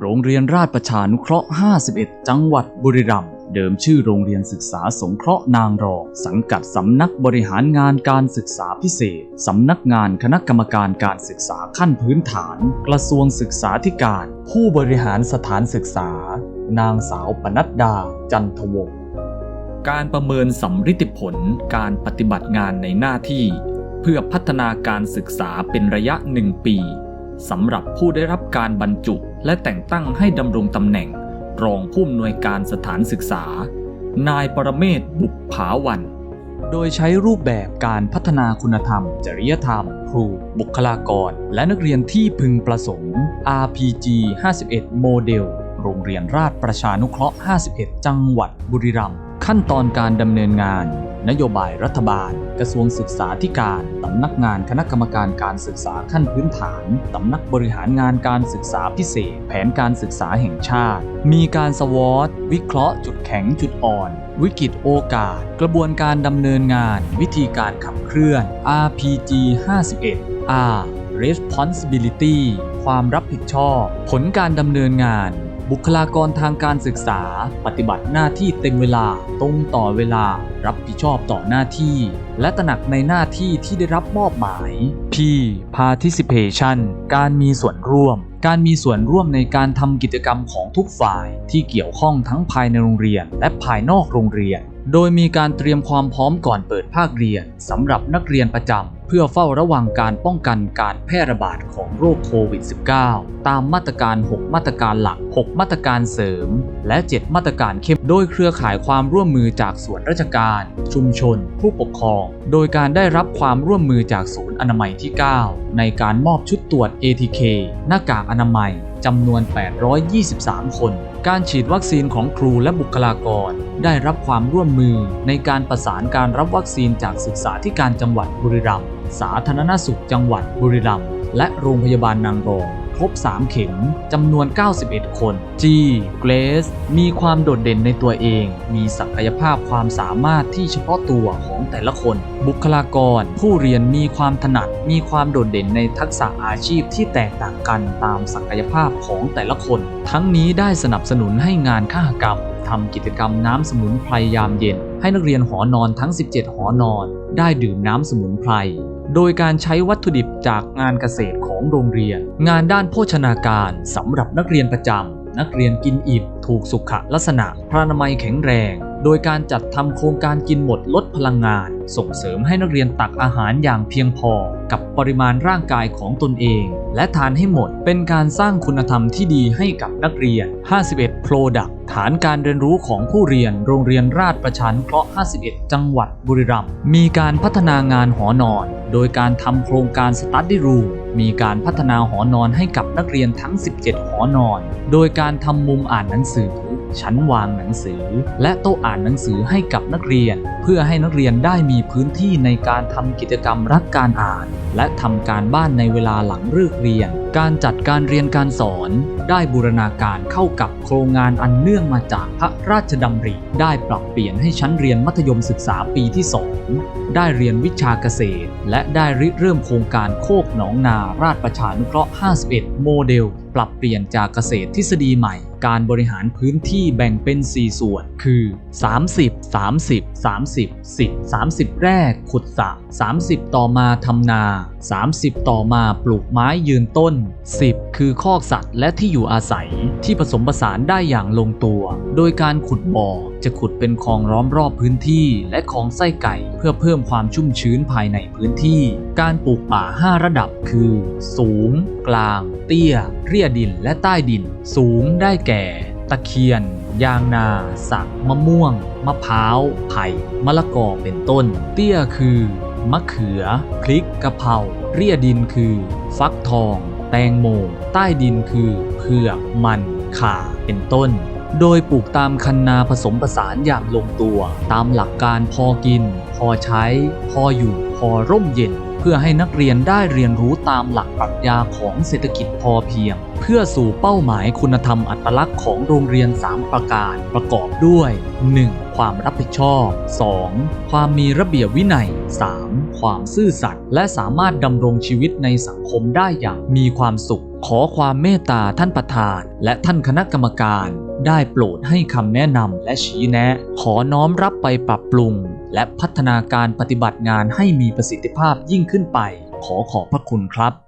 โรงเรียนราชประชานุเคราะห์ 51 จังหวัดบุรีรัมย์ เดิมชื่อโรงเรียนศึกษาสงเคราะห์นางรอง สังกัดสำนักบริหารงานการศึกษาพิเศษ สำนักงานคณะกรรมการการศึกษาขั้นพื้นฐาน กระทรวงศึกษาธิการ ผู้บริหารสถานศึกษา นางสาวปนัดดา จันทวงศ์ การประเมินสำฤทธิผลการปฏิบัติงานในหน้าที่ เพื่อพัฒนาการศึกษาเป็นระยะหนึ่งปีสำหรับผู้ได้รับการบรรจุ และแต่งตั้งให้ดำรงตำแหน่ง รองผู้อำนวยการสถานศึกษา นายปรเมศบุกผาวัน โดยใช้รูปแบบการพัฒนาคุณธรรม จริยธรรม ครู บุคลากร และนักเรียนที่พึงประสงค์ RPG 51 โมเดล โรงเรียนราชประชานุเคราะห์ 51 จังหวัดบุรีรัมย์ ขั้นตอนการดำเนินงาน นโยบายรัฐบาล กระทรวงศึกษาธิการสำนักงานคณะกรรมการการศึกษาขั้นพื้นฐานสำนักบริหารงานการศึกษาพิเศษ แผนการศึกษาแห่งชาติ มีการสวอตวิเคราะห์จุดแข็งจุดอ่อน วิกฤตโอกาส กระบวนการดำเนินงาน วิธีการขับเคลื่อน RPG 51 R responsibility ความรับผิดชอบ ผลการดำเนินงาน บุคลากรทางการศึกษา ปฏิบัติหน้าที่เต็มเวลาตรงต่อเวลา รับผิดชอบต่อหน้าที่ และตระหนักในหน้าที่ที่ได้รับมอบหมาย P participation การมีส่วนร่วม การมีส่วนร่วมในการทำกิจกรรมของทุกฝ่ายที่เกี่ยวข้องทั้งภายในโรงเรียน และภายนอกโรงเรียน โดยมีการเตรียมความพร้อมก่อนเปิดภาคเรียนสำหรับนักเรียนประจำ เพื่อเฝ้าระวังการป้องกันการแพร่ระบาดของโรคโควิด -19 ตามมาตรการ 6 มาตรการหลัก 6 มาตรการเสริม และ 7 มาตรการเข้ม โดยเครือข่ายความร่วมมือจากส่วนราชการ ชุมชน ผู้ปกครอง โดยการได้รับความร่วมมือจากศูนย์อนามัยที่ 9 ในการมอบชุดตรวจ ATK หน้ากากอนามัยจำนวน 823 คน การฉีดวัคซีนของครูและบุคลากร ได้รับความร่วมมือในการประสานการรับวัคซีนจากศึกษาธิการจังหวัดบุรีรัมย์ สาธารณสุขจังหวัดบุรีรัมย์ และโรงพยาบาลนางรอง ครบ3 เข็มจำนวน 91 คน G Grace มีความโดดเด่นในตัวเอง มีศักยภาพความสามารถที่เฉพาะตัวของแต่ละคน บุคลากร ผู้เรียนมีความถนัด มีความโดดเด่นในทักษะอาชีพที่แตกต่างกันตามศักยภาพของแต่ละคน ทั้งนี้ได้สนับสนุนให้งานข้ากรรมทำกิจกรรมน้ำสมุนไพรยามเย็น ให้นักเรียนหอนอนทั้ง 17 หอนอน ได้ดื่มน้ำสมุนไพร โดยการใช้วัตถุดิบจากงานเกษตรของโรงเรียน งานด้านโภชนาการสำหรับนักเรียนประจำนักเรียนกินอิ่มถูกสุขลักษณะพระนามัยแข็งแรง โดยการจัดทำโครงการกินหมดลดพลังงาน ส่งเสริมให้นักเรียนตักอาหารอย่างเพียงพอ กับปริมาณร่างกายของตนเอง และทานให้หมดเป็นการสร้างคุณธรรมที่ดีให้กับนักเรียน 51 Product ฐานการเรียนรู้ของผู้เรียนโรงเรียนราชประชานุเคราะห์ 51 จังหวัดบุรีรัมย์มีการพัฒนางานหอนอน โดยการทำโครงการ Study Room มีการพัฒนาหอนอนให้กับนักเรียนทั้ง 17 หอนอน โดยการทำมุมอ่านหนังสือ ชั้นวางหนังสือ และโต๊ะอ่านหนังสือให้กับนักเรียน เพื่อให้นักเรียนได้มีพื้นที่ในการทำกิจกรรมรักการอ่าน และทำการบ้านในเวลาหลังเลิกเรียน การจัดการเรียนการสอน ได้บูรณาการเข้ากับโครงงานอันเนื่องมาจากพระราชดำริ ได้ปรับเปลี่ยนให้ชั้นเรียนมัธยมศึกษาปีที่ 2 ได้เรียนวิชาเกษตร และได้ริเริ่มโครงการโคกหนองนาราชประชานุเคราะห์ 51 โมเดลปรับเปลี่ยนจากเกษตรทฤษฎีใหม่ การบริหารพื้นที่แบ่งเป็น 4 ส่วน คือ 30 30 30 10 30 แรกขุดสระ30 ต่อมาทำนา30 ต่อมาปลูกไม้ยืนต้น 10 คือคอกสัตว์และที่อยู่อาศัยที่ผสมผสานได้อย่างลงตัว โดยการขุดบ่อจะขุดเป็นคลองล้อมรอบพื้นที่และคลองไส้ไก่ เพื่อเพิ่มความชุ่มชื้นภายในพื้นที่ การปลูกป่า 5 ระดับคือ สูง กลาง เตี้ย เรียดินและใต้ดิน สูงได้แก่ ตะเคียนยางนา สัก มะม่วง มะพร้าว ไผ่ มะละกอ เป็นต้น เตี้ยคือ มะเขือ พริกกะเพราเรียดินคือ ฟักทอง แตงโม ใต้ดินคือเผือกมันข่าเป็นต้น โดยปลูกตามคันนาผสมผสานอย่างลงตัว ตามหลักการพอกิน พอใช้ พออยู่ พอร่มเย็น เพื่อให้นักเรียนได้เรียนรู้ตามหลักปรัชญาของเศรษฐกิจพอเพียง เพื่อสู่เป้าหมายคุณธรรมอัตลักษณ์ของโรงเรียน 3 ประการ ประกอบด้วย 1. คความรับผิดชอบ 2. ความมีระเบียบวินัย 3. ความซื่อสัตย์และสามารถดำรงชีวิตในสังคมได้อย่างมีความสุข ขอความเมตตาท่านประธาน และท่านคณะกรรมการ ได้โปรดให้คำแนะนำและชี้แนะ ขอน้อมรับไปปรับปรุง และพัฒนาการปฏิบัติงานให้มีประสิทธิภาพยิ่งขึ้นไป ขอขอบพระคุณครับ